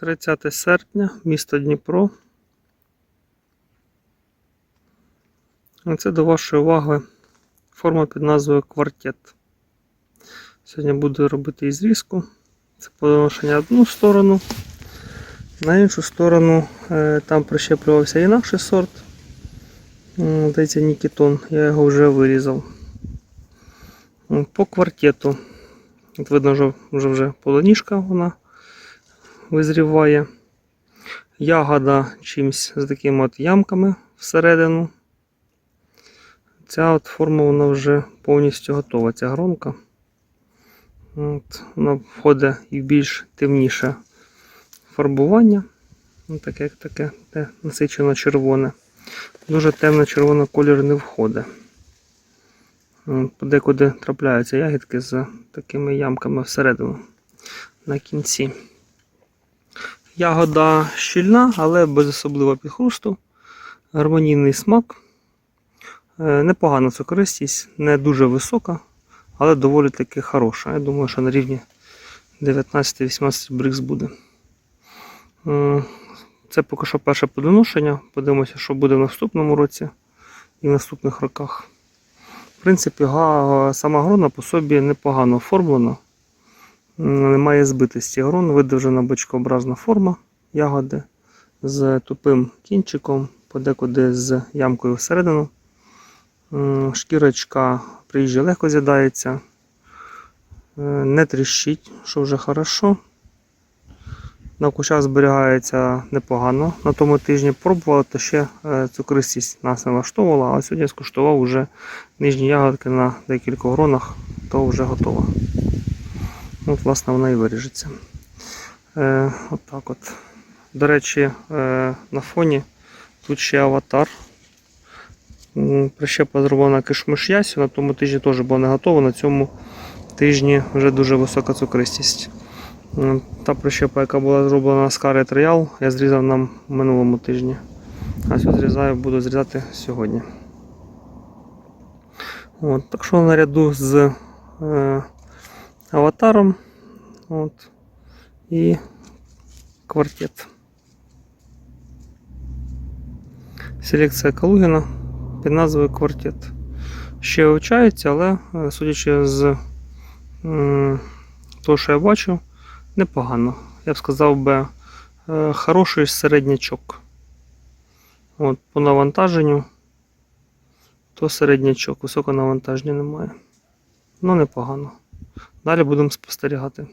30 серпня, місто Дніпро. Це до вашої уваги форма під назвою квартет. Сьогодні буду робити і зрізку. Це поношення одну сторону. На іншу сторону е, там прищеплювався інакший сорт. Здається, Нікітон. Я його вже вирізав. По квартету. От видно, що вже вже полоніжка вона визріває. Ягода чимсь з такими от ямками всередину. Ця от форма вона вже повністю готова, ця гронка. От, вона входить і в більш темніше фарбування. Ну, таке, як таке те, насичено червоне. Дуже темно червоний колір не входить. От, Подекуди трапляються ягідки з такими ямками всередину на кінці. Ягода щільна, але без особливого підхрусту. Гармонійний смак. Е, Непогана цукристість, не дуже висока, але доволі таки хороша. Я думаю, що на рівні 19-18 брикс буде. Е, Це поки що перше подоношення. Подивимося, що буде в наступному році і в наступних роках. В принципі, сама грона по собі непогано оформлена. Немає збитості грон, видовжена бочкообразна форма ягоди з тупим кінчиком, подекуди з ямкою всередину. Шкірочка приїжджа легко з'їдається, е, не тріщить, що вже хорошо. На кущах зберігається непогано. На тому тижні пробували, то ще е, цукристість нас не влаштовувала, а сьогодні скуштував вже нижні ягодки на декількох гронах, то вже готова. От, власне, вона і виріжеться. Е, от так от. До речі, е, на фоні тут ще аватар. Прищепа зроблена кишмиш ясю, на тому тижні теж було не готово, на цьому тижні вже дуже висока цукристість. Та прищепа, яка була зроблена з кари Троял, я зрізав нам в минулому тижні. А цю зрізаю, буду зрізати сьогодні. От, так що наряду з е, аватаром от, і квартет. Селекція Калугіна під назвою Квартет. Ще вивчається, але е, судячи з того, що я бачу, непогано. Я б сказав би, е, хороший середнячок. От, по навантаженню, то середнячок, високого навантаження немає. Ну, непогано. Далі будемо спостерігати.